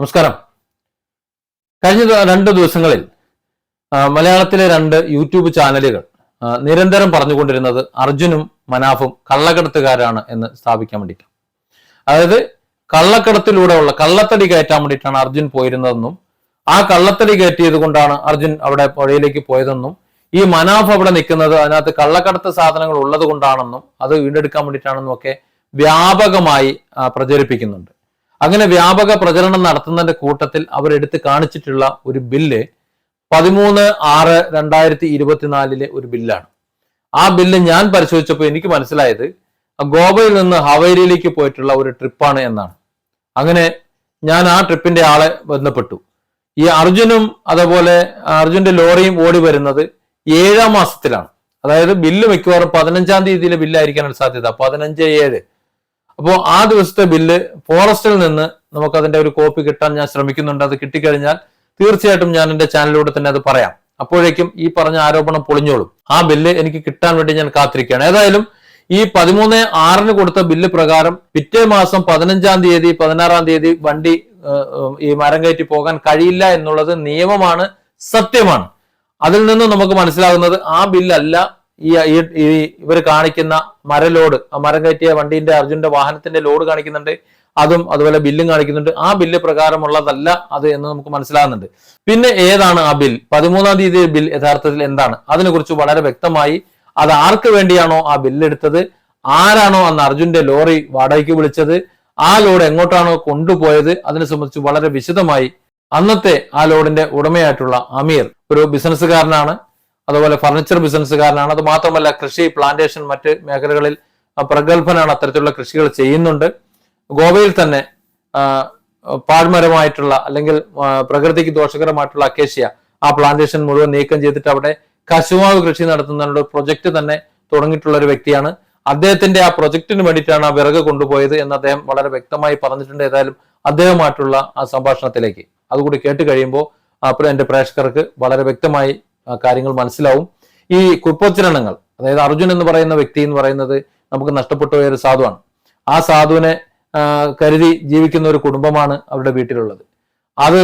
നമസ്കാരം. കഴിഞ്ഞ രണ്ട് ദിവസങ്ങളിൽ മലയാളത്തിലെ രണ്ട് യൂട്യൂബ് ചാനലുകൾ നിരന്തരം പറഞ്ഞുകൊണ്ടിരുന്നത് അർജുനും മനാഫും കള്ളക്കടത്തുകാരാണ് എന്ന് സ്ഥാപിക്കാൻ വേണ്ടിയിട്ടാണ് അതായത് കള്ളക്കടത്തിലൂടെയുള്ള കള്ളത്തടി കയറ്റാൻ വേണ്ടിയിട്ടാണ് അർജുൻ പോയിരുന്നതെന്നും ആ കള്ളത്തടി കയറ്റിയത് കൊണ്ടാണ് അർജുൻ അവിടെ പുഴയിലേക്ക് പോയതെന്നും ഈ മനാഫ് അവിടെ നിൽക്കുന്നത് അതിനകത്ത് കള്ളക്കടത്ത് സാധനങ്ങൾ ഉള്ളത് കൊണ്ടാണെന്നും അത് വീണ്ടെടുക്കാൻ വേണ്ടിയിട്ടാണെന്നും ഒക്കെ വ്യാപകമായി പ്രചരിപ്പിക്കുന്നുണ്ട്. അങ്ങനെ വ്യാപക പ്രചരണം നടത്തുന്നതിന്റെ കൂട്ടത്തിൽ അവരെടുത്ത് കാണിച്ചിട്ടുള്ള ഒരു ബില്ല് പതിമൂന്ന് ആറ് രണ്ടായിരത്തി ഇരുപത്തിനാലിലെ ഒരു ബില്ലാണ്. ആ ബില്ല് ഞാൻ പരിശോധിച്ചപ്പോൾ എനിക്ക് മനസ്സിലായത് ഗോവയിൽ നിന്ന് ഹവേരിയിലേക്ക് പോയിട്ടുള്ള ഒരു ട്രിപ്പാണ് എന്നാണ്. അങ്ങനെ ഞാൻ ആ ട്രിപ്പിന്റെ ആളെ ബന്ധപ്പെട്ടു. ഈ അർജുനും അതേപോലെ അർജുന്റെ ലോറിയും ഓടി വരുന്നത് ഏഴാം മാസത്തിലാണ്. അതായത് ബില്ല് മിക്കവാറും പതിനഞ്ചാം തീയതിയിലെ ബില്ലായിരിക്കാനാണ് സാധ്യത. പതിനഞ്ച് ഏഴ്. അപ്പോൾ ആ ദിവസത്തെ ബില്ല് ഫോറസ്റ്റിൽ നിന്ന് നമുക്ക് അതിന്റെ ഒരു കോപ്പി കിട്ടാൻ ഞാൻ ശ്രമിക്കുന്നുണ്ട്. അത് കിട്ടിക്കഴിഞ്ഞാൽ തീർച്ചയായിട്ടും ഞാൻ എന്റെ ചാനലിലൂടെ തന്നെ അത് പറയാം. അപ്പോഴേക്കും ഈ പറഞ്ഞ ആരോപണം പൊളിഞ്ഞോളും. ആ ബില്ല് എനിക്ക് കിട്ടാൻ വേണ്ടി ഞാൻ കാത്തിരിക്കുകയാണ്. ഏതായാലും ഈ പതിമൂന്ന് ആറിന് കൊടുത്ത ബില്ല് പ്രകാരം പിറ്റേ മാസം പതിനഞ്ചാം തീയതി പതിനാറാം തീയതി വണ്ടി ഈ മരം കയറ്റി പോകാൻ കഴിയില്ല എന്നുള്ളത് നിയമമാണ് സത്യമാണ്. അതിൽ നിന്ന് നമുക്ക് മനസ്സിലാകുന്നത് ആ ബില്ലല്ല ഈ ഇവർ കാണിക്കുന്ന മരലോഡ് ആ മരം കയറ്റിയ വണ്ടീന്റെ അർജുന്റെ വാഹനത്തിന്റെ ലോഡ് കാണിക്കുന്നുണ്ട്. അതും അതുപോലെ ബില്ലും കാണിക്കുന്നുണ്ട്. ആ ബില്ല് പ്രകാരമുള്ളതല്ല അത് എന്ന് നമുക്ക് മനസ്സിലാകുന്നുണ്ട്. പിന്നെ ഏതാണ് ആ ബിൽ? പതിമൂന്നാം തീയതി ബിൽ യഥാർത്ഥത്തിൽ എന്താണ്? അതിനെക്കുറിച്ച് വളരെ വ്യക്തമായി അത് ആർക്ക് വേണ്ടിയാണോ ആ ബില്ല് എടുത്തത്? ആരാണോ അന്ന് അർജുന്റെ ലോറി വാടകയ്ക്ക് വിളിച്ചത്? ആ ലോഡ് എങ്ങോട്ടാണോ കൊണ്ടുപോയത്? അതിനെ സംബന്ധിച്ച് വളരെ വിശദമായി അന്നത്തെ ആ ലോഡിന്റെ ഉടമയായിട്ടുള്ള അമീർ ഒരു ബിസിനസ്സുകാരനാണ് അതുപോലെ ഫർണിച്ചർ ബിസിനസ്സുകാരനാണ്. അത് മാത്രമല്ല കൃഷി പ്ലാന്റേഷൻ മറ്റ് മേഖലകളിൽ പ്രഗത്ഭനാണ് അത്തരത്തിലുള്ള കൃഷികൾ ചെയ്യുന്നുണ്ട്. ഗോവയിൽ തന്നെ പാഴ്മരമായിട്ടുള്ള അല്ലെങ്കിൽ പ്രകൃതിക്ക് ദോഷകരമായിട്ടുള്ള അക്കേഷ്യ ആ പ്ലാന്റേഷൻ മുഴുവൻ നീക്കം ചെയ്തിട്ട് അവിടെ കശുമാവ് കൃഷി നടത്തുന്നതിനുള്ള പ്രൊജക്ട് തന്നെ തുടങ്ങിയിട്ടുള്ള ഒരു വ്യക്തിയാണ്. അദ്ദേഹത്തിന്റെ ആ പ്രൊജക്ടിന് വേണ്ടിയിട്ടാണ് ആ വിറക് കൊണ്ടുപോയത് എന്ന് അദ്ദേഹം വളരെ വ്യക്തമായി പറഞ്ഞിട്ടുണ്ട്. ഏതായാലും അദ്ദേഹമായിട്ടുള്ള ആ സംഭാഷണത്തിലേക്ക്. അതുകൂടി കേട്ട് കഴിയുമ്പോൾ എന്റെ പ്രേക്ഷകർക്ക് വളരെ വ്യക്തമായി കാര്യങ്ങൾ മനസ്സിലാവും. ഈ കുപ്പോച്ചരണങ്ങൾ അതായത് അർജുൻ എന്ന് പറയുന്ന വ്യക്തി എന്ന് പറയുന്നത് നമുക്ക് നഷ്ടപ്പെട്ടു പോയ ഒരു സാധുവാണ്. ആ സാധുവിനെ കരുതി ജീവിക്കുന്ന ഒരു കുടുംബമാണ് അവരുടെ വീട്ടിലുള്ളത്. അത്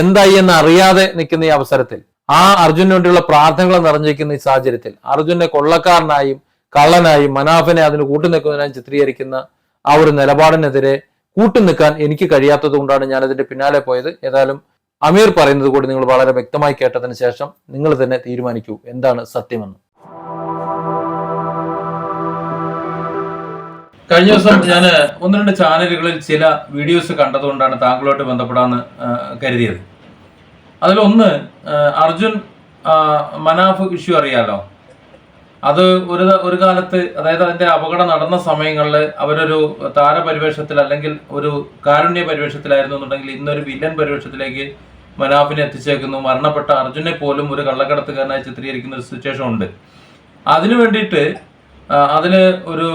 എന്തായി എന്ന് അറിയാതെ നിൽക്കുന്ന ഈ അവസരത്തിൽ ആ അർജുനു വേണ്ടിയുള്ള പ്രാർത്ഥനകൾ നിറഞ്ഞിരിക്കുന്ന ഈ സാഹചര്യത്തിൽ അർജുനെ കൊള്ളക്കാരനായും കള്ളനായും മനാഫനെ അതിന് കൂട്ടുനിൽക്കുന്നതിനായി ചിത്രീകരിക്കുന്ന ആ ഒരു നിലപാടിനെതിരെ കൂട്ടുനിൽക്കാൻ എനിക്ക് കഴിയാത്തത് കൊണ്ടാണ് ഞാൻ അതിന്റെ പിന്നാലെ പോയത്. ഏതായാലും അമീർ പറയുന്നത് കൂടി നിങ്ങൾ വളരെ വ്യക്തമായി കേട്ടതിന് ശേഷം നിങ്ങൾ തന്നെ തീരുമാനിക്കൂ. എന്താണ് സത്യമെന്ന്. കഴിഞ്ഞ ദിവസം ഞാൻ ഒന്ന് രണ്ട് ചാനലുകളിൽ ചില വീഡിയോസ് കണ്ടതുകൊണ്ടാണ് താങ്കളുമായിട്ട് ബന്ധപ്പെടാന്ന് കരുതിയത്. അതിലൊന്ന് അർജുൻ മനാഫ് ഇഷ്യൂ അറിയാലോ? അത് ഒരു ഒരു കാലത്ത് അതായത് അതിന്റെ അപകടം നടന്ന സമയങ്ങളിൽ അവരൊരു താരപരിവേഷത്തിൽ അല്ലെങ്കിൽ ഒരു കാരുണ്യ പരിവേഷത്തിലായിരുന്നു എന്നുണ്ടെങ്കിൽ ഇന്നൊരു വില്ലൻ പരിവേഷത്തിലേക്ക് മനാഫിനെ എത്തിച്ചേക്കുന്നു. മരണപ്പെട്ട അർജുനെ പോലും ഒരു കള്ളക്കടത്തുകാരനായി ചിത്രീകരിക്കുന്ന ഒരു സിറ്റുവേഷൻ ഉണ്ട്. അതിനു വേണ്ടിയിട്ട് അതിന് ഒരു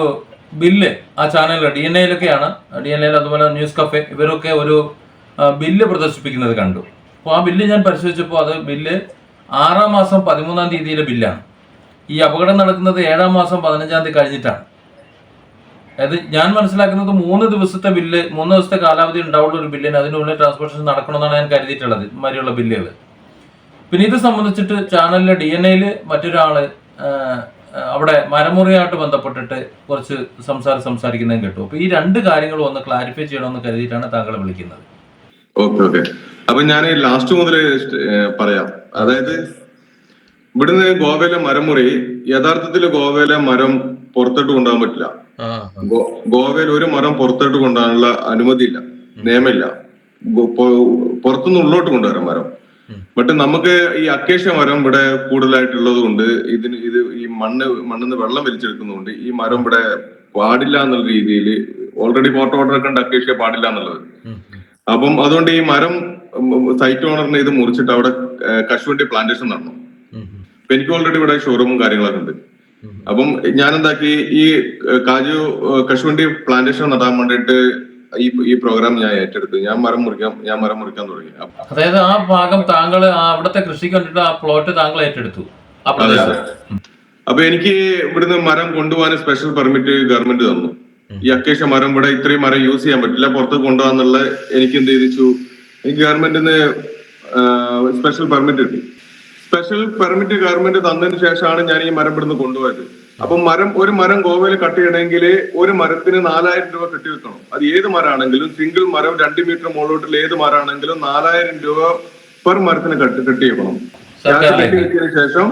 ബില്ല് ആ ചാനലിൽ ഡി എൻ എയിലൊക്കെയാണ് ഡി എൻ എയിൽ അതുപോലെ ന്യൂസ് കഫേ ഇവരൊക്കെ ഒരു ബില്ല് പ്രദർശിപ്പിക്കുന്നത് കണ്ടു. അപ്പോൾ ആ ബില്ല് ഞാൻ പരിശോധിച്ചപ്പോൾ അത് ബില്ല് ആറാം മാസം പതിമൂന്നാം തീയതിയിലെ ബില്ലാണ്. ഈ അപകടം നടക്കുന്നത് ഏഴാം മാസം പതിനഞ്ചാം തീയതി കഴിഞ്ഞിട്ടാണ്. അതായത് ഞാൻ മനസ്സിലാക്കുന്നത് മൂന്ന് ദിവസത്തെ ബില്ല് മൂന്ന് ദിവസത്തെ കാലാവധി ഉണ്ടാവുള്ള ഒരു ബില്ലിന് അതിനുള്ളിൽ ട്രാൻസ്പോർട്ടേഷൻ നടക്കണമെന്നാണ് ഞാൻ കരുതിയിട്ടുള്ളത് ഇമാതിരിയുള്ള ബില്ലുകൾ പിന്നെ ഇത് സംബന്ധിച്ചിട്ട് ചാനലിലെ ഡി എൻ എയിൽ മറ്റൊരാൾ അവിടെ മരമുറിയായിട്ട് ബന്ധപ്പെട്ടിട്ട് കുറച്ച് സംസാരം സംസാരിക്കുന്നതും കേട്ടു. അപ്പൊ ഈ രണ്ട് കാര്യങ്ങളും ഒന്ന് ക്ലാരിഫൈ ചെയ്യണമെന്ന് കരുതിയിട്ടാണ് താങ്കളെ വിളിക്കുന്നത്. Okay okay. അപ്പൊ ഞാൻ ലാസ്റ്റ് മുതൽ പറയാം. അതായത് ഇവിടുന്ന് ഗോവയിലെ മരം മുറി യഥാർത്ഥത്തിൽ ഗോവയിലെ മരം പുറത്തോട്ട് കൊണ്ടുപോകാൻ പറ്റില്ല. ഗോവയിൽ ഒരു മരം പുറത്തോട്ട് കൊണ്ടുപോകാനുള്ള അനുമതിയില്ല നിയമമില്ല. പുറത്തുനിന്ന് ഉള്ളോട്ട് കൊണ്ടുവരാം മരം. ബട്ട് നമുക്ക് ഈ അക്കേഷ്യ മരം ഇവിടെ കൂടുതലായിട്ടുള്ളത് കൊണ്ട് ഇതിന് ഇത് ഈ മണ്ണ് മണ്ണിന്ന് വെള്ളം വലിച്ചെടുക്കുന്നതുകൊണ്ട് ഈ മരം ഇവിടെ പാടില്ല എന്നുള്ള രീതിയിൽ ഓൾറെഡി ഫോട്ടോ ഓർഡർ ഒക്കെ ഉണ്ട് അക്കേഷ്യ പാടില്ല എന്നുള്ളത്. അപ്പം അതുകൊണ്ട് ഈ മരം സൈറ്റ് ഓണറിന് ഇത് മുറിച്ചിട്ട് അവിടെ കശുവണ്ടി പ്ലാന്റേഷൻ നടന്നു. എനിക്ക് ഓൾറെഡി ഇവിടെ ഷോറൂമും കാര്യങ്ങളൊക്കെ ഉണ്ട്. അപ്പം ഞാൻ എന്താക്കി ഈ കാജു കശുവണ്ടി പ്ലാന്റേഷൻ നടാൻ വേണ്ടിയിട്ട് ഈ ഈ പ്രോഗ്രാം ഞാൻ ഏറ്റെടുത്തു. ഞാൻ മരം മുറിക്കാൻ ഞാൻ മരം മുറിക്കാൻ തുടങ്ങി. അതായത് ആ ഭാഗം താങ്കൾ അവിടുത്തെ കൃഷിക്ക് വേണ്ടിട്ട് ആ പ്ലോട്ട് താങ്കൾ ഏറ്റെടുത്തു. അപ്പൊ എനിക്ക് ഇവിടുന്ന് മരം കൊണ്ടുപോകാൻ സ്പെഷ്യൽ പെർമിറ്റ് ഗവൺമെന്റ് തന്നു. ഈ അക്കേഷ മരം ഇവിടെ ഇത്രയും മരം യൂസ് ചെയ്യാൻ പറ്റില്ല. പുറത്ത് കൊണ്ടുപോകാന്നുള്ള എനിക്ക് എന്ത് ചെയ്തിച്ചു എനിക്ക് ഗവൺമെന്റിന് സ്പെഷ്യൽ പെർമിറ്റ് കിട്ടി. സ്പെഷ്യൽ പെർമിറ്റ് ഗവൺമെന്റ് തന്നതിന് ശേഷമാണ് ഞാൻ ഈ മരം ഇവിടുന്ന് കൊണ്ടുപോയത്. അപ്പൊ മരം ഒരു മരം ഗോവയിൽ കട്ട് ചെയ്യണമെങ്കിൽ ഒരു മരത്തിന് നാലായിരം രൂപ കെട്ടി വെക്കണം അത് ഏത് മരമാണെങ്കിലും സിംഗിൾ മരം രണ്ട് മീറ്റർ മുകളിലോട്ടുള്ള ഏത് മരമാണെങ്കിലും നാലായിരം രൂപ പെർ മരത്തിന് കെട്ടി കെട്ടി വെക്കണം കെട്ടി വെച്ചതിന് ശേഷം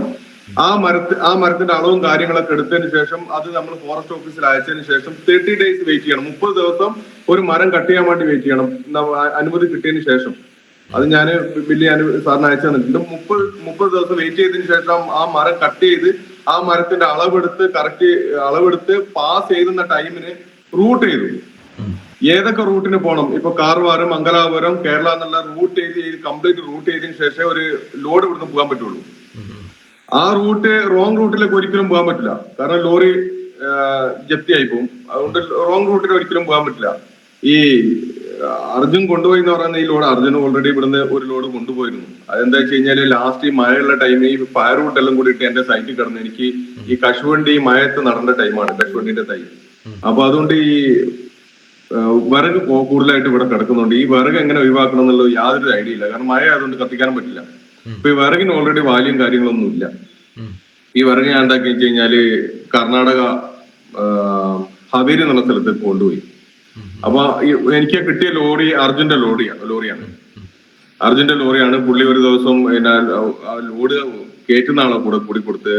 ആ മരത്ത് ആ മരത്തിന്റെ അളവും കാര്യങ്ങളൊക്കെ എടുത്തതിന് ശേഷം അത് നമ്മൾ ഫോറസ്റ്റ് ഓഫീസിൽ അയച്ചതിന് ശേഷം തേർട്ടി ഡേയ്സ് വെയിറ്റ് ചെയ്യണം. മുപ്പത് ദിവസം ഒരു മരം കട്ട് ചെയ്യാൻ വേണ്ടി വെയിറ്റ് ചെയ്യണം. അനുമതി കിട്ടിയതിന് ശേഷം. അത് ഞാൻ വലിയ ഞാൻ സാറിന് അയച്ചു തന്നിട്ടുണ്ട് മുപ്പത് മുപ്പത് ദിവസം വെയിറ്റ് ചെയ്തതിന് ശേഷം ആ മരം കട്ട് ചെയ്ത് ആ മരത്തിന്റെ അളവെടുത്ത് കറക്റ്റ് അളവെടുത്ത് പാസ് ചെയ്യുന്ന ടൈമിന് റൂട്ട് ചെയ്തു. ഏതൊക്കെ റൂട്ടിന് പോകണം ഇപ്പൊ കാർവാരം മംഗലാപുരം കേരള എന്നുള്ള റൂട്ട് ചെയ്ത് കംപ്ലീറ്റ് റൂട്ട് ചെയ്തതിന് ശേഷം ഒരു ലോഡ് ഇവിടുന്ന് പോകാൻ പറ്റുള്ളൂ. ആ റൂട്ട് റോങ് റൂട്ടിലേക്ക് ഒരിക്കലും പോകാൻ പറ്റില്ല. കാരണം ലോറി ജപ്തി ആയി പോകും. അതുകൊണ്ട് റോങ് റൂട്ടിൽ ഒരിക്കലും പോകാൻ പറ്റില്ല. ഈ അർജുൻ കൊണ്ടുപോയി എന്ന് പറയുന്ന ഈ ലോഡ് അർജുൻ ഓൾറെഡി ഇവിടുന്ന് ഒരു ലോഡ് കൊണ്ടുപോയിരുന്നു. അതെന്താ വെച്ച് കഴിഞ്ഞാൽ ലാസ്റ്റ് ഈ മഴയുള്ള ടൈം ഈ ഫയർ എല്ലാം കൂടിയിട്ട് എന്റെ സൈറ്റിൽ കിടന്ന് എനിക്ക് ഈ കശുവണ്ടി ഈ മഴയത്ത് നടന്ന ടൈമാണ് കശുവണ്ടിന്റെ തൈ. അപ്പൊ അതുകൊണ്ട് ഈ വിറക് കൂടുതലായിട്ട് ഇവിടെ കിടക്കുന്നുണ്ട്. ഈ വിറക് എങ്ങനെ ഒഴിവാക്കണം എന്നുള്ളത് യാതൊരു ഐഡിയ ഇല്ല. കാരണം മഴ ആയതുകൊണ്ട് കത്തിക്കാൻ പറ്റില്ല. അപ്പൊ ഈ വിറകിന് ഓൾറെഡി വാല്യം കാര്യങ്ങളൊന്നും ഇല്ല. ഈ വിറക് ഞാൻ എന്താക്കി വെച്ച് കഴിഞ്ഞാൽ കർണാടക ഹവേരി എന്നുള്ള സ്ഥലത്ത് കൊണ്ടുപോയി. അപ്പൊ എനിക്ക് കിട്ടിയ ലോറി അർജുന്റെ ലോറിയാണ് ലോറിയാണ്. അർജുന്റെ ലോറിയാണ്. പുള്ളി ഒരു ദിവസം പിന്നെ ലോഡ് കയറ്റുന്ന ആളെ കൂടെ കൂടി കൊടുത്ത്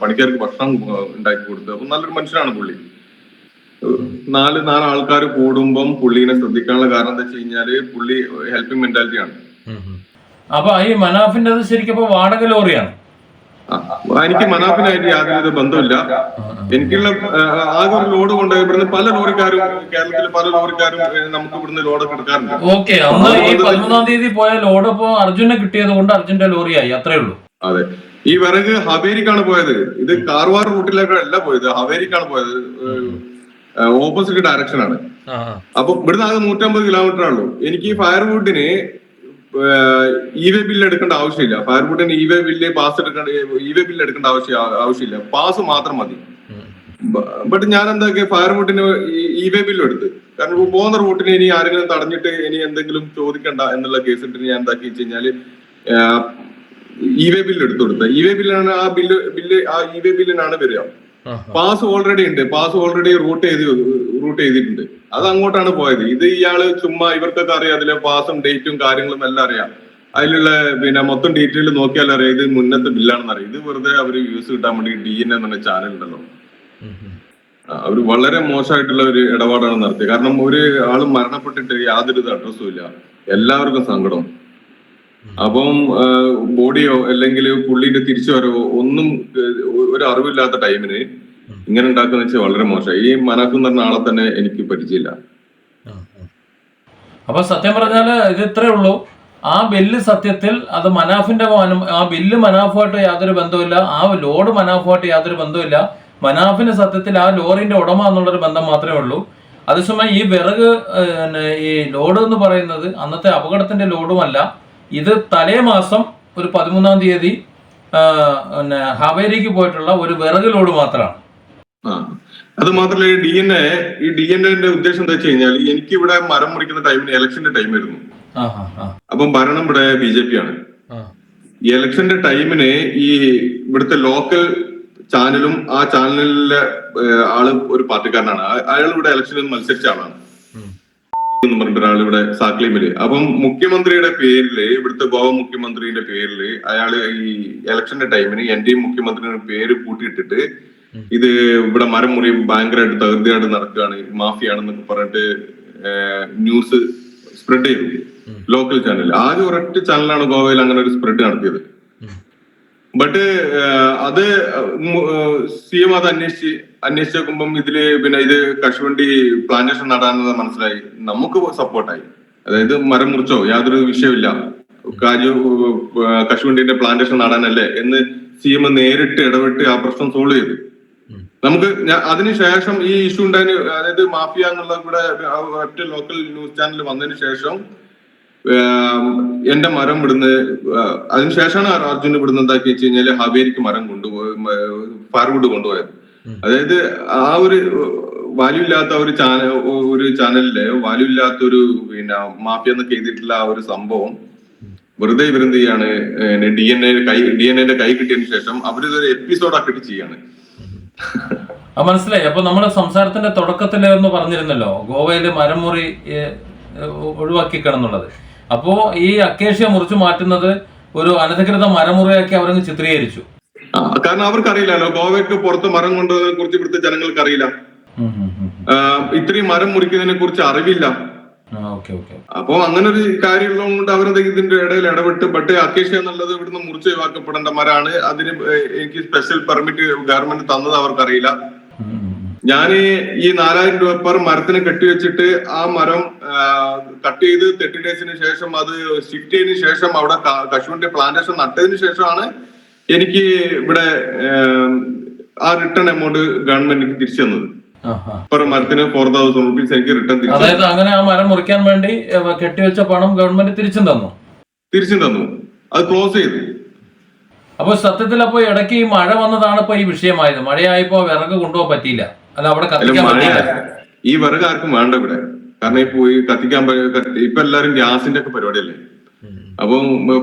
പണിക്കാർക്ക് ഭക്ഷണം ഉണ്ടാക്കി കൊടുത്ത്. അപ്പൊ നല്ലൊരു മനുഷ്യനാണ് പുള്ളി. നാല് നാല് ആൾക്കാർ കൂടുമ്പം പുള്ളീനെ ശ്രദ്ധിക്കാനുള്ള കാരണം എന്താ വെച്ച് കഴിഞ്ഞാൽ പുള്ളി ഹെൽപ്പിംഗ് മെന്റാലിറ്റി ആണ് അപ്പൊ ഈ മനാഫിന്റെ അത് ശരിക്കും വാടക ലോറിയാണ്. എനിക്ക് മനാഫിനായിട്ട് യാതൊരു ബന്ധമില്ല എനിക്കുള്ള ആകെ ഒരു ലോഡ് കൊണ്ട് ഇവിടുന്ന് പല ലോറിക്കാരും കേരളത്തിലെ പല ലോറിക്കാരും നമുക്ക് ഇവിടുന്ന് ലോഡൊക്കെ എടുക്കാറുണ്ട്. ഓക്കെ അന്ന് ഈ പതിമൂന്നാം തീയതി പോയ ലോഡ് ഇപ്പൊ അർജുനെ കിട്ടിയത് കൊണ്ട് അർജുന്റെ ലോറിയായി അത്രേ ഉള്ളൂ. അതെ. ഈ വിറക് ഹവേരിക്കാണ് പോയത്. ഇത് കാർവാർ റൂട്ടിലേക്കല്ല പോയത് ഹവേരിക്കാണ് പോയത്. ഓപ്പോസിറ്റ് ഡയറക്ഷനാണ് അപ്പൊ ഇവിടുന്ന് ആകെ നൂറ്റമ്പത് കിലോമീറ്റർ ആണല്ലോ എനിക്ക് ഈ ഫയർവുഡിന് ഇ വേ ബില്ല് എടുക്കേണ്ട ആവശ്യമില്ല. ഫയർവുഡിന് ഇ വേ ബില്ല് പാസ് എടുക്കേണ്ട ഇ വേ ബില്ല് എടുക്കേണ്ട ആവശ്യം ആവശ്യമില്ല. പാസ് മാത്രം മതി. ബട്ട് ഞാൻ എന്താക്കി ഫയർവുഡിന് ഇ വേ ബില്ല് എടുത്ത്. കാരണം പോകുന്ന റൂട്ടിന് ഇനി ആരെങ്കിലും തടഞ്ഞിട്ട് ഇനി എന്തെങ്കിലും ചോദിക്കണ്ട എന്നുള്ള കേസ് ഇട്ട് ഞാൻ എന്താക്കി വെച്ച് കഴിഞ്ഞാൽ ഇ വേ ബില്ല് എടുത്തു കൊടുത്തത്. ഇ വേ ബില്ലാണ് ആ ബില്ല് ബില്ല് ആ ഇ വേ ബില്ലിനാണ് വരിക. പാസ് ഓൾറെഡി ഉണ്ട്. പാസ് ഓൾറെഡി റൂട്ട് ചെയ്ത് റൂട്ട് ചെയ്തിട്ടുണ്ട്. അത് അങ്ങോട്ടാണ് പോയത്. ഇത് ഇയാൾ ചുമ്മാ ഇവർക്കൊക്കെ അറിയാം. അതിലെ പാസും ഡേറ്റും കാര്യങ്ങളും എല്ലാം അറിയാം. അതിലുള്ള പിന്നെ മൊത്തം ഡീറ്റെയിൽ നോക്കിയാൽ അറിയാം. ഇത് മുന്നത്തെ ബില്ലാണെന്ന് അറിയാം. ഇത് വെറുതെ അവർ യൂസ് കിട്ടാൻ വേണ്ടി ഡി എൻ എന്ന ചാനൽ ഉണ്ടല്ലോ. അവർ വളരെ മോശമായിട്ടുള്ള ഒരു ഇടപാടാണ് നടത്തിയത്. കാരണം ഒരു ആൾ മരണപ്പെട്ടിട്ട് യാതൊരു അഡ്രസ്സും ഇല്ല. എല്ലാവർക്കും സങ്കടം. അപ്പം ബോഡിയോ അല്ലെങ്കിൽ പുള്ളിന്റെ തിരിച്ചു വരവോ ഒന്നും ഒരു അറിവില്ലാത്ത ടൈമിന് ഇങ്ങനെ ഉണ്ടാക്കുന്ന വെച്ചാൽ വളരെ മോശം. ഈ മനാഫ് എന്ന് പറഞ്ഞ ആളെ തന്നെ എനിക്ക് പരിചയമില്ല. അപ്പൊ സത്യം പറഞ്ഞാൽ ഇത് ഇത്രേ ഉള്ളൂ. ആ ബില്ല് സത്യത്തിൽ അത് മനാഫിന്റെ ആ ബില്ല് മനാഫുമായിട്ട് യാതൊരു ബന്ധവുമില്ല. ആ ലോഡ് മനാഫുമായിട്ട് യാതൊരു ബന്ധവുമില്ല. മനാഫിന് സത്യത്തിൽ ആ ലോറിന്റെ ഉടമ എന്നുള്ളൊരു ബന്ധം മാത്രമേ ഉള്ളൂ. അതേസമയം ഈ വിറക് ഈ ലോഡ് എന്ന് പറയുന്നത് അന്നത്തെ അപകടത്തിന്റെ ലോഡുമല്ല. ഇത് തലേ മാസം ഒരു പതിമൂന്നാം തീയതി പിന്നെ ഹവേരിക്ക് പോയിട്ടുള്ള ഒരു വിറകിലോട് മാത്രമാണ്. അത് മാത്രമല്ല ഈ ഡി എൻ എ ഈ ഡി എൻ എന്റെ ഉദ്ദേശം എന്താ വെച്ച് കഴിഞ്ഞാൽ എനിക്ക് ഇവിടെ മരം മുറിക്കുന്ന ടൈമിന് ഇലക്ഷന്റെ ടൈം ആയിരുന്നു. അപ്പം ഭരണം ഇവിടെ ബി ജെ പി ആണ് ഈ ഇലക്ഷന്റെ ടൈമിന് ഈ ഇവിടുത്തെ ലോക്കൽ ചാനലും ആ ചാനലിലെ ആൾ ഒരു പാർട്ടിക്കാരനാണ്. അയാൾ ഇവിടെ ഇലക്ഷനിൽ മത്സരിച്ച ആളാണ്. എന്ന് പറഞ്ഞിട്ട് ഒരാൾ ഇവിടെ സാക്ലിമിൽ അപ്പം മുഖ്യമന്ത്രിയുടെ പേരിൽ ഇവിടുത്തെ ഗോവ മുഖ്യമന്ത്രിയുടെ പേരിൽ അയാൾ ഈ ഇലക്ഷന്റെ ടൈമിന് എന്റെയും മുഖ്യമന്ത്രിയുടെ പേര് കൂട്ടിയിട്ടിട്ട് ഇത് ഇവിടെ മരം മുറി ഭയങ്കരമായിട്ട് തകൃതിയായിട്ട് നടക്കുകയാണ് മാഫിയാണെന്നൊക്കെ പറഞ്ഞിട്ട് ന്യൂസ് സ്പ്രെഡ് ചെയ്തു. ലോക്കൽ ചാനൽ ആദ്യം ഒരൊറ്റ ചാനലാണ് ഗോവയിൽ അങ്ങനെ ഒരു സ്പ്രെഡ് നടത്തിയത്. ബട്ട് അത് സി എം അത് അന്വേഷിച്ച് അന്വേഷിച്ച് നോക്കുമ്പം ഇതിൽ പിന്നെ ഇത് കശുവണ്ടി പ്ലാന്റേഷൻ നടാനെന്ന് മനസ്സിലായി. നമുക്ക് സപ്പോർട്ടായി അതായത് മരം മുറിച്ചോ യാതൊരു വിഷയമില്ല ഏഹ്, കശുവണ്ടിന്റെ പ്ലാന്റേഷൻ നടാനല്ലേ എന്ന് സി എം നേരിട്ട് ഇടപെട്ട് ആ പ്രശ്നം സോൾവ് ചെയ്തു. നമുക്ക് അതിനുശേഷം ഈ ഇഷ്യൂ ഉണ്ടായ അതായത് മാഫിയ എന്നുള്ള ആ ഒറ്റ ലോക്കൽ ന്യൂസ് ചാനൽ വന്നതിന് ശേഷം എന്റെ മരം ഇവിടുന്ന് അതിനുശേഷമാണ് അർജുൻ ഇവിടുന്ന് എന്താക്കി വെച്ച് കഴിഞ്ഞാൽ ഹവേരിക്ക് മരം കൊണ്ടുപോയി ഫയർവുഡ് കൊണ്ടുപോയത്. അതായത് ആ ഒരു വാല്യൂ ഇല്ലാത്ത ഒരു ചാനൽ ഒരു ചാനലിൽ വാല്യൂ ഇല്ലാത്ത ഒരു പിന്നെ മാഫിയ എന്നൊക്കെ എഴുതിയിട്ടുള്ള ആ ഒരു സംഭവം വെറുതെ ഇവരെന്ത് ചെയ്യാണ് ഡി എൻ എ കൈ ഡി എൻ എന്റെ കൈ കിട്ടിയതിന് ശേഷം അവരിതൊരു എപ്പിസോഡ് ആക്കിയിട്ട് ചെയ്യാണ്. ആ മനസ്സിലായി. അപ്പൊ നമ്മുടെ സംസാരത്തിന്റെ തുടക്കത്തിൽ പറഞ്ഞിരുന്നല്ലോ ഗോവയിലെ മരം മുറി ഏ, ഒഴിവാക്കിക്കണം എന്നുള്ളത്. അപ്പോ ഈ അക്കേഷ്യ മുറിച്ചു മാറ്റുന്നത് ഒരു അനധികൃത മരമുറിയാക്കി അവരങ്ങ് ചിത്രീകരിച്ചു. കാരണം അവർക്കറിയില്ലല്ലോ ഗോവയ്ക്ക് പുറത്ത് മരം കൊണ്ടുവന്നതിനെ കുറിച്ച് ഇവിടുത്തെ ജനങ്ങൾക്ക് അറിയില്ല ഇത്രയും മരം മുറിക്കുന്നതിനെ കുറിച്ച് അറിവില്ല അപ്പൊ അങ്ങനെ ഒരു കാര്യമുള്ളത് കൊണ്ട് അവരത് ഇതിന്റെ ഇടയിൽ ഇടപെട്ട് ബട്ട് അക്കേഷ്യ എന്നുള്ളത് ഇവിടുന്ന് മുറിച്ച് ഒഴിവാക്കപ്പെടേണ്ട മരമാണ് അതിന് എനിക്ക് സ്പെഷ്യൽ പെർമിറ്റ് ഗവൺമെന്റ് തന്നത് അവർക്കറിയില്ല. ഞാൻ ഈ നാലായിരം രൂപ പെർ മരത്തിന് കെട്ടിവെച്ചിട്ട് ആ മരം കട്ട് ചെയ്ത് തെർട്ടി ഡേയ്സിന് ശേഷം അത് ഷിഫ്റ്റ് ചെയ്തതിന് ശേഷം അവിടെ കശുവിന്റെ പ്ലാന്റേഷൻ നട്ടതിന് ശേഷമാണ് എനിക്ക് ഇവിടെ ആ റിട്ടേൺ എമൗണ്ട് ഗവൺമെന്റ് തിരിച്ചു തന്നത്. പെർ മരത്തിന് ഫോർ തൗസൻഡ് റുപ്പീസ് എനിക്ക് റിട്ടേൺ അതായത് അങ്ങനെ ആ മരം മുറിക്കാൻ വേണ്ടി കെട്ടിവെച്ച പണം ഗവൺമെന്റ് തിരിച്ചും തന്നു? തിരിച്ചും തന്നു. അത് ക്ലോസ് ചെയ്തു. അപ്പൊ സത്യത്തിൽ അപ്പൊ ഇടയ്ക്ക് ഈ മഴ വന്നതാണ് ഇപ്പൊ ഈ വിഷയമായത്. മഴയായപ്പോ വിറക് കൊണ്ടുപോകാൻ പറ്റിയില്ല. ഈ വിറക് ആർക്കും വേണ്ട ഇവിടെ. കാരണം ഇപ്പൊ ഈ കത്തിക്കാൻ ഇപ്പൊ എല്ലാരും ഗ്യാസിന്റെ ഒക്കെ പരിപാടിയല്ലേ? അപ്പൊ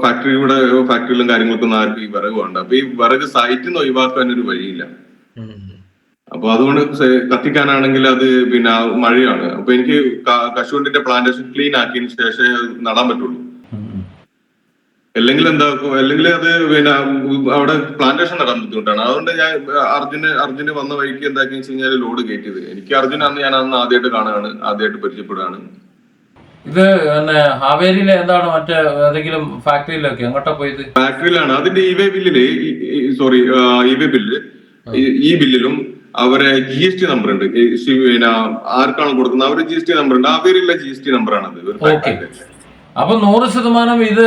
ഫാക്ടറി ഇവിടെ ഫാക്ടറിയിലും കാര്യങ്ങൾക്കൊന്നും ആർക്കും ഈ വിറക് വേണ്ട. അപ്പൊ ഈ വിറക് സൈറ്റിൽ നിന്ന് ഒഴിവാക്കാൻ ഒരു വഴിയില്ല. അപ്പൊ അതുകൊണ്ട് കത്തിക്കാനാണെങ്കിൽ അത് പിന്നെ മഴയാണ്. അപ്പൊ എനിക്ക് കശുവണ്ടിന്റെ പ്ലാന്റേഷൻ ക്ലീൻ ആക്കിയതിനു ശേഷമേ നടാൻ പറ്റുള്ളൂ. അല്ലെങ്കിൽ എന്താ അല്ലെങ്കിൽ അത് പിന്നെ അവിടെ പ്ലാന്റേഷൻ നടാൻ ബുദ്ധിമുട്ടാണ്. അതുകൊണ്ട് ഞാൻ അർജുന് അർജുന് വന്ന വഴിക്ക് എന്താക്കി വെച്ച് കഴിഞ്ഞാൽ ലോഡ് കയറ്റിയത്. എനിക്ക് അർജുൻ അന്ന് ഞാൻ അന്ന് ആദ്യമായിട്ട് കാണുകയാണ് ആദ്യമായിട്ട് പരിചയപ്പെടുകയാണ്. ഇത് പിന്നെ ഹാവേരിയിലെ എന്താണ് മറ്റേ ഏതെങ്കിലും ഫാക്ടറിയിലൊക്കെ എങ്ങോട്ടാ പോയത്? ഫാക്ടറിയിലാണ് അതിന്റെ ഇവേ വേ ബില്ലിൽ സോറി ഇ വേ ബില്ല്. ഈ ബില്ലിലും അവരെ ജി എസ് ടി നമ്പർ ഉണ്ട്. പിന്നെ ആർക്കാണ് കൊടുക്കുന്നത്? അവർ ജി എസ് ടി നമ്പർ ഉണ്ട്. ഹാവേരിയിലെ ജി എസ് ടി നമ്പർ ആണ് ഒരു ഫാക്ടറിയിലെ. അപ്പൊ നൂറ് ശതമാനം ഇത്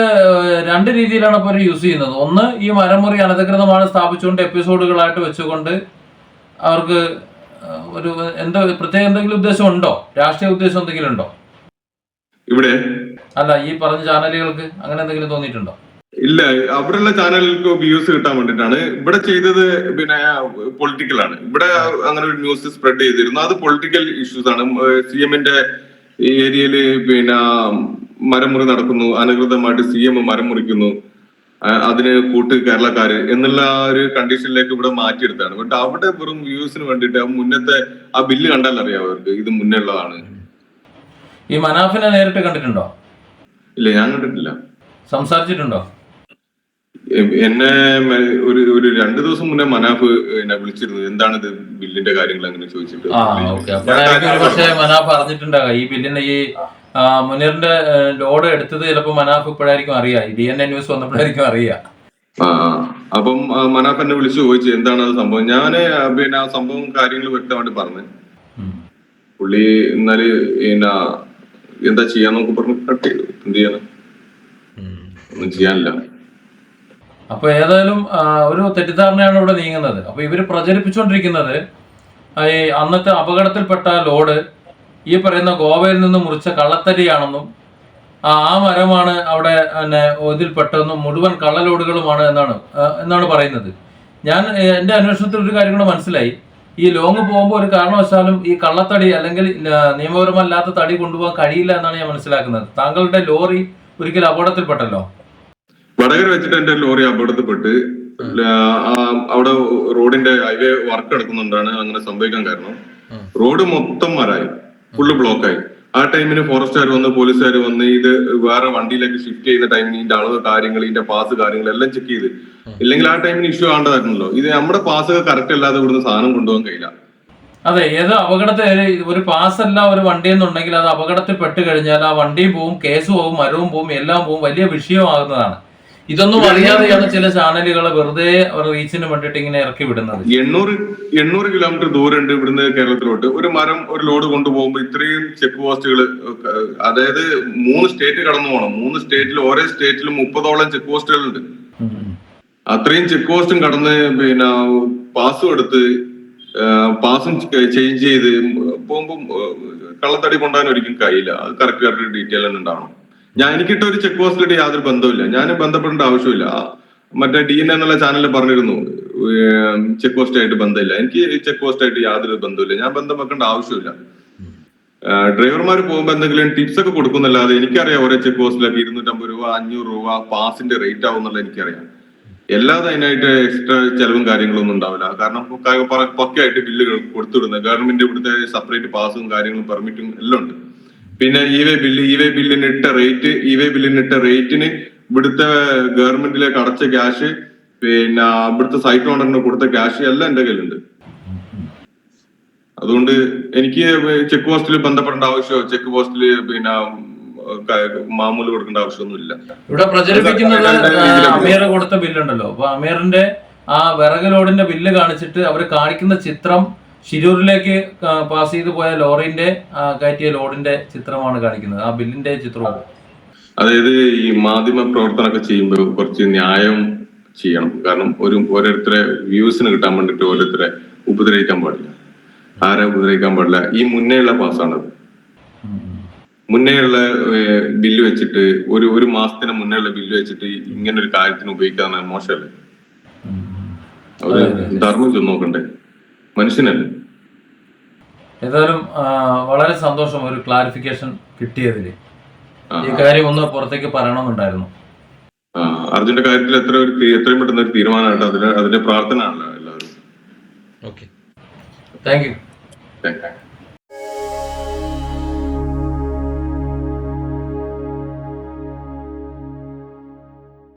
രണ്ട് രീതിയിലാണ് ഇപ്പോൾ യൂസ് ചെയ്യുന്നത്. ഒന്ന് ഈ മരമുറി അനധികൃതമാണ് സ്ഥാപിച്ചുകൊണ്ട് എപ്പിസോഡുകളായിട്ട് വെച്ചുകൊണ്ട് അവർക്ക് ഒരു എന്തോ പ്രത്യേക എന്തെങ്കിലും ഉദ്ദേശം ഉണ്ടോ? രാഷ്ട്രീയ ഉദ്ദേശം എന്തെങ്കിലും ഉണ്ടോ? ഇവിടെ? അല്ല ഈ പറഞ്ഞ ചാനലുകൾക്ക് അങ്ങനെ എന്തെങ്കിലും തോന്നിയിട്ടുണ്ടോ? ഇല്ല അവിടെയുള്ള ചാനലുകൾക്ക് വ്യൂസ് കിട്ടാൻ വേണ്ടിയിട്ടാണ്. ഇവിടെ ചെയ്തത് പിന്നെ പൊളിറ്റിക്കൽ ആണ്. ഇവിടെ അങ്ങനെ ഒരു ന്യൂസ് സ്പ്രെഡ് ചെയ്തിരുന്നു. അത് പൊളിറ്റിക്കൽ ഇഷ്യൂസ് ആണ്. സി എമ്മിന്റെ ഏരിയയിൽ പിന്നെ മരം മുറി നടക്കുന്നു അനധികൃതമായിട്ട് സി എം മരം മുറിക്കുന്നു അതിന് കൂട്ട് കേരളക്കാര് എന്നുള്ള ആ ഒരു കണ്ടീഷനിലേക്ക് ഇവിടെ മാറ്റിയെടുത്താണ് ബട്ട് അവിടെ വെറും വ്യൂസിന് വേണ്ടിയിട്ട് ആ മുന്നത്തെ ആ ബില്ല് കണ്ടാൽ അറിയാം അവർക്ക്? ഇത് മുന്നേ ഉള്ളതാണ്. ഈ മനാഫിനെ നേരിട്ട് കണ്ടിട്ടുണ്ടോ? ഇല്ല ഞാൻ കണ്ടിട്ടില്ല. സംസാരിച്ചിട്ടുണ്ടോ? എന്നെ ഒരു ഒരു രണ്ടു ദിവസം മുന്നേ മനാഫ് എന്നെ വിളിച്ചിരുന്നു. എന്താണ് ഇത് ബില്ലിന്റെ കാര്യങ്ങൾ അങ്ങനെ ചോദിച്ചിട്ട്? മനാഫ് അറിഞ്ഞിട്ടുണ്ടാകാം ഈ ബില്ലിന്റെ ഈ മുനീറിന്റെ ലോഡ് എടുത്തത് ചിലപ്പോൾ മനാഫ് ഇപ്പോഴായിരിക്കും അറിയാം. ഡി എൻ എ ന്യൂസ് വന്നപ്പോഴായിരിക്കും അറിയാം. അപ്പം മനാഫ് എന്നെ വിളിച്ചു ചോദിച്ചു എന്താണ് അത് സംഭവം? ഞാൻ ആ, പിന്നെ ആ സംഭവം കാര്യങ്ങൾ വ്യക്തമായിട്ട് പറഞ്ഞു. പുള്ളി എന്നാൽ പിന്നെ എന്താ ചെയ്യാന്നൊക്കെ പറഞ്ഞു കട്ട് ചെയ്തു. എന്ത് ചെയ്യാൻ ഒന്നും ചെയ്യാനില്ല. അപ്പൊ ഏതായാലും ഒരു തെറ്റിദ്ധാരണയാണ് ഇവിടെ നീങ്ങുന്നത്. അപ്പൊ ഇവർ പ്രചരിപ്പിച്ചുകൊണ്ടിരിക്കുന്നത് അന്നത്തെ അപകടത്തിൽപ്പെട്ട ലോഡ് ഈ പറയുന്ന ഗോവയിൽ നിന്ന് മുറിച്ച കള്ളത്തരിയാണെന്നും ആ മരമാണ് അവിടെ പിന്നെ ഇതിൽപ്പെട്ടതെന്നും മുഴുവൻ കള്ളലോടുകളുമാണ് എന്നാണ് എന്നാണ് പറയുന്നത്. ഞാൻ എന്റെ എന്റെ അന്വേഷണത്തിൽ ഒരു കാര്യം കൂടെ മനസ്സിലായി. ഈ ലോങ് പോകുമ്പോൾ ഒരു കാരണവശാലും ഈ കള്ളത്തടി അല്ലെങ്കിൽ നിയമപരമല്ലാത്ത തടി കൊണ്ടുപോകാൻ കഴിയില്ല എന്നാണ് ഞാൻ മനസ്സിലാക്കുന്നത്. താങ്കളുടെ ലോറി ഒരിക്കൽ അപകടത്തിൽപ്പെട്ടല്ലോ? വടകര വെച്ചിട്ട് എന്റെ ലോറി അപകടത്തിൽപ്പെട്ട് അവിടെ റോഡിന്റെ ഹൈവേ വർക്ക് നടക്കുന്നുണ്ടാണ് അങ്ങനെ സംഭവിക്കാൻ കാരണം. റോഡ് മൊത്തം മരായി ഫുള്ള് ബ്ലോക്കായി ആ ടൈമിന് ഫോറസ്റ്റുകാർ വന്ന് പോലീസുകാർ വന്ന് ഇത് വേറെ വണ്ടിയിലേക്ക് ഷിഫ്റ്റ് ചെയ്യുന്ന ടൈമിന് ഇതിന്റെ അളവ് കാര്യങ്ങൾ ഇതിന്റെ പാസ് കാര്യങ്ങൾ എല്ലാം ചെക്ക് ചെയ്ത്. ഇല്ലെങ്കിൽ ആ ടൈമിന് ഇഷ്യൂ ആണ്ടതായിരുന്നല്ലോ ഇത് നമ്മുടെ പാസ് കറക്റ്റ് അല്ലാതെ ഇവിടുന്ന് സാധനം കൊണ്ടുപോകാൻ കഴിയില്ല. അതെ ഏത് അപകടത്തിൽ ഒരു പാസ് അല്ല ഒരു വണ്ടി എന്നുണ്ടെങ്കിൽ അത് അപകടത്തിൽ പെട്ട് കഴിഞ്ഞാൽ ആ വണ്ടിയും പോവും കേസ് പോവും മരവും പോവും എല്ലാം പോവും വലിയ വിഷയമാകുന്നതാണ്. ഇതൊന്നും അറിയാതെയാണ് ചില ചാനലുകൾ വെറുതെ റീച്ചിന് വേണ്ടിട്ട് ഇങ്ങനെ ഇറക്കി വിടുന്നത്. എണ്ണൂറ് എണ്ണൂറ് കിലോമീറ്റർ ദൂരം ഉണ്ട് ഇവിടുന്ന് കേരളത്തിലോട്ട്. ഒരു മരം ഒരു ലോഡ് കൊണ്ടുപോകുമ്പോൾ ഇത്രയും ചെക്ക് പോസ്റ്റുകൾ അതായത് മൂന്ന് സ്റ്റേറ്റ് കടന്നു പോകണം മൂന്ന് സ്റ്റേറ്റിൽ ഓരോ സ്റ്റേറ്റിലും മുപ്പതോളം ചെക്ക് പോസ്റ്റുകളുണ്ട്. അത്രയും ചെക്ക് പോസ്റ്റും കടന്ന് പിന്നെ പാസും എടുത്ത് പാസും ചേഞ്ച് ചെയ്ത് പോകുമ്പോൾ കള്ളത്തടി കൊണ്ടാൻ ഒരിക്കലും കഴിയില്ല. അത് കറക്റ്റ് കറക്റ്റ് ഡീറ്റെയിൽ തന്നെ ഉണ്ടാവണം. ഞാൻ എനിക്കിട്ട ഒരു ചെക്ക് പോസ്റ്റിലിട്ട് യാതൊരു ബന്ധവുമില്ല. ഞാൻ ബന്ധപ്പെടേണ്ട ആവശ്യമില്ല മറ്റേ ഡി എൻ എന്നുള്ള ചാനലിൽ പറഞ്ഞിരുന്നു. ചെക്ക് പോസ്റ്റായിട്ട് ബന്ധമില്ല. എനിക്ക് ചെക്ക് പോസ്റ്റായിട്ട് യാതൊരു ബന്ധമില്ല ഞാൻ ബന്ധം വെക്കേണ്ട ആവശ്യമില്ല ഡ്രൈവർമാർ പോകുമ്പോൾ എന്തെങ്കിലും ടിപ്സ് ഒക്കെ കൊടുക്കുന്നല്ലാതെ എനിക്കറിയാം ഓരോ ചെക്ക് പോസ്റ്റിലൊക്കെ ഇരുന്നൂറ്റമ്പത് രൂപ അഞ്ഞൂറ് രൂപ പാസിന്റെ റേറ്റ് ആവും എന്നുള്ളത് എനിക്കറിയാം. എല്ലാതെ അതിനായിട്ട് എക്സ്ട്രാ ചെലവും കാര്യങ്ങളൊന്നും ഉണ്ടാവില്ല. കാരണം പക്കയായിട്ട് ബില്ലുകൾ കൊടുത്തുവിടുന്നത് ഗവൺമെന്റ് ഇവിടുത്തെ സെപ്പറേറ്റ് പാസും കാര്യങ്ങളും പെർമിറ്റും എല്ലാം ഉണ്ട്. പിന്നെ E way bill E way ബില്ലിന് ഇട്ട റേറ്റ് ഇ വേ ബില്ലിന് ഇട്ട റേറ്റിന് ഇവിടുത്തെ ഗവൺമെന്റിലേക്ക് അടച്ച ക്യാഷ് പിന്നെ ഇവിടുത്തെ സൈറ്റ് ഓണറിന് കൊടുത്ത ക്യാഷ് എല്ലാം എന്റെ കയ്യിലുണ്ട്. അതുകൊണ്ട് എനിക്ക് ചെക്ക് പോസ്റ്റിൽ ബന്ധപ്പെടേണ്ട ആവശ്യമോ ചെക്ക് പോസ്റ്റിൽ പിന്നെ മാമൂൽ കൊടുക്കേണ്ട ആവശ്യമൊന്നുമില്ല. ഇവിടെ പ്രചരിപ്പിക്കുന്നത് അമീർ കൊടുത്ത ബില്ലുണ്ടല്ലോ. അപ്പൊ അമീറിന്റെ ആ വിറക് ലോഡിന്റെ ബില്ല് കാണിച്ചിട്ട് അവർ കാണിക്കുന്ന ചിത്രം ഷിരൂരിലേക്ക് പാസ് ചെയ്തു പോയ ലോറിന്റെ കയറ്റിയ ലോഡിന്റെ ചിത്രമാണ് കാണിക്കുന്നത്. ആ ബില്ലിന്റെ ചിത്രവും. അതായത് ഈ മാധ്യമ പ്രവർത്തനമൊക്കെ ചെയ്യുമ്പോൾ കുറച്ച് ന്യായം ചെയ്യണം. കാരണം ഒരു ഓരോരുത്തരെ വ്യൂസിന് കിട്ടാൻ വേണ്ടിട്ട് ഓരോരുത്തരെ ഉപദ്രവിക്കാൻ പാടില്ല. ആരെ ഉപദ്രവിക്കാൻ പാടില്ല. ഈ മുന്നേയുള്ള പാസ്സാണത് മുന്നേയുള്ള ബില്ല് വെച്ചിട്ട് ഒരു ഒരു മാസത്തിന് മുന്നേയുള്ള ബില്ല് വെച്ചിട്ട് ഇങ്ങനെ ഒരു കാര്യത്തിന് ഉപയോഗിക്കാൻ മോശമല്ലേ? അത് ധർമ്മം ചെന്ന് നോക്കണ്ടേ? മനുഷ്യനല്ലേ? ഏതായാലും വളരെ സന്തോഷം ഒരു ക്ലാരിഫിക്കേഷൻ കിട്ടിയതിൽ ഈ കാര്യം ഒന്ന് പുറത്തേക്ക് പറയണമെന്നുണ്ടായിരുന്നു. അർജുന്റെ കാര്യത്തിൽ എത്ര ഒരു എത്രയും പെട്ടെന്ന് ഒരു തീരുമാനമായിട്ട് അതിന്റെ അതിന്റെ പ്രാർത്ഥന ആണല്ലോ എല്ലാവരും. Okay thank you thank you.